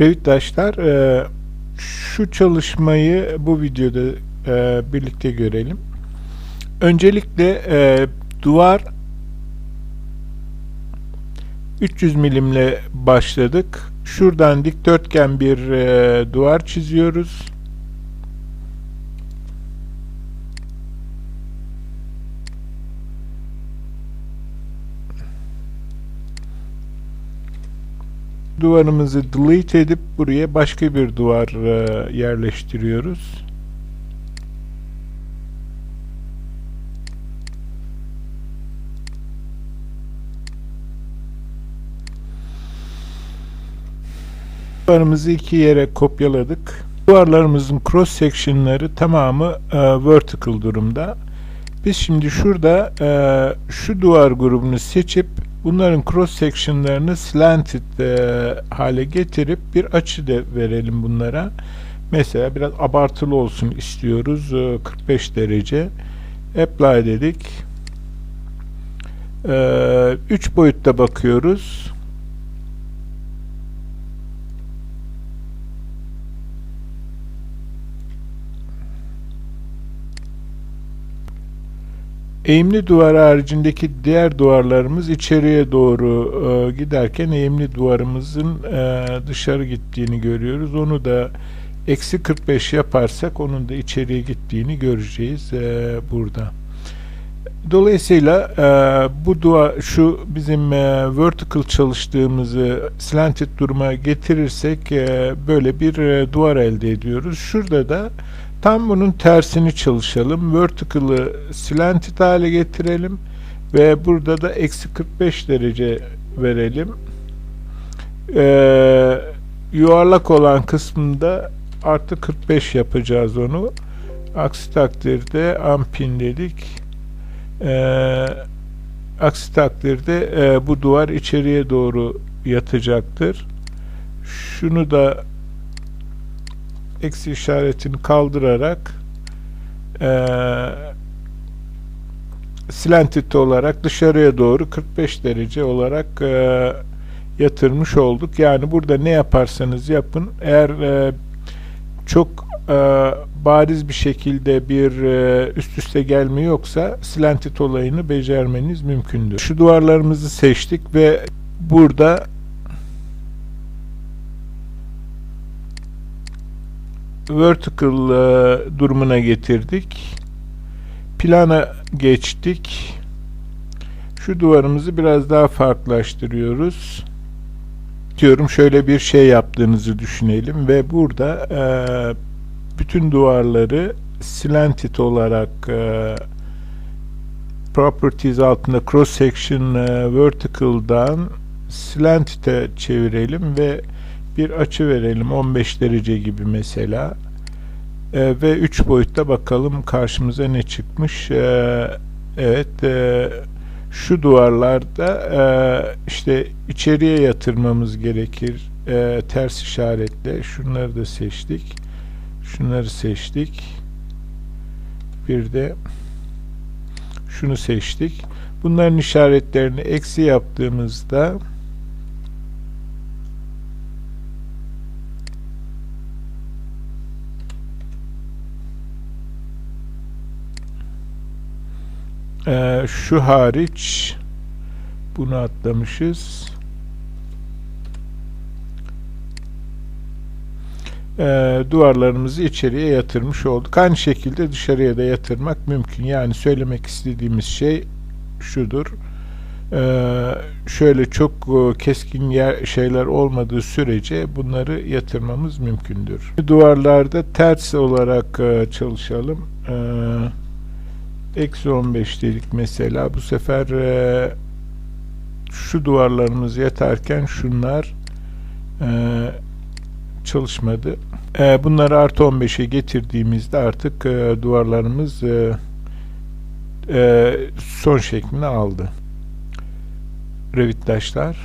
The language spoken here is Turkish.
Revitdaşlar e, şu çalışmayı bu videoda e, birlikte görelim. Öncelikle e, duvar 300 milimle başladık. Şuradan dikdörtgen bir e, duvar çiziyoruz. Duvarımızı delete edip buraya başka bir duvar e, yerleştiriyoruz. Duvarımızı iki yere kopyaladık. Duvarlarımızın cross section'ları tamamı e, vertical durumda. Biz şimdi şurada e, şu duvar grubunu seçip bunların cross section'larını slanted e, hale getirip bir açı da verelim bunlara. Mesela biraz abartılı olsun istiyoruz. E, 45 derece. Apply dedik. 3 e, boyutta bakıyoruz. Eğimli duvar haricindeki diğer duvarlarımız içeriye doğru e, giderken eğimli duvarımızın e, dışarı gittiğini görüyoruz. Onu da eksi 45 yaparsak onun da içeriye gittiğini göreceğiz e, burada. Dolayısıyla e, bu duvar şu bizim e, vertical çalıştığımızı slanted duruma getirirsek e, böyle bir e, duvar elde ediyoruz. Şurada da Tam bunun tersini çalışalım. Vertical'ı slanted hale getirelim. Ve burada da eksi 45 derece verelim. Ee, yuvarlak olan kısmında artı 45 yapacağız onu. Aksi takdirde ampin dedik. Ee, aksi takdirde e, bu duvar içeriye doğru yatacaktır. Şunu da eksi işaretini kaldırarak e, slanted olarak dışarıya doğru 45 derece olarak e, yatırmış olduk. Yani burada ne yaparsanız yapın eğer e, çok e, bariz bir şekilde bir e, üst üste gelme yoksa slanted olayını becermeniz mümkündür. Şu duvarlarımızı seçtik ve burada vertical e, durumuna getirdik. Plana geçtik. Şu duvarımızı biraz daha farklılaştırıyoruz. Diyorum şöyle bir şey yaptığınızı düşünelim ve burada e, bütün duvarları slanted olarak e, properties altında cross section e, vertical'dan slanted'e çevirelim ve bir açı verelim 15 derece gibi mesela. E, ve 3 boyutta bakalım karşımıza ne çıkmış. E, evet e, şu duvarlarda e, işte içeriye yatırmamız gerekir. E, ters işaretle şunları da seçtik. Şunları seçtik. Bir de şunu seçtik. Bunların işaretlerini eksi yaptığımızda Ee, şu hariç bunu atlamışız. Ee, duvarlarımızı içeriye yatırmış olduk. Aynı şekilde dışarıya da yatırmak mümkün. Yani söylemek istediğimiz şey şudur. Ee, şöyle çok e, keskin yer, şeyler olmadığı sürece bunları yatırmamız mümkündür. Duvarlarda ters olarak e, çalışalım. Ee, Eksi 15 dedik mesela. Bu sefer e, şu duvarlarımız yeterken şunlar e, çalışmadı. E, bunları artı 15'e getirdiğimizde artık e, duvarlarımız e, e, son şeklini aldı. Revitdaşlar.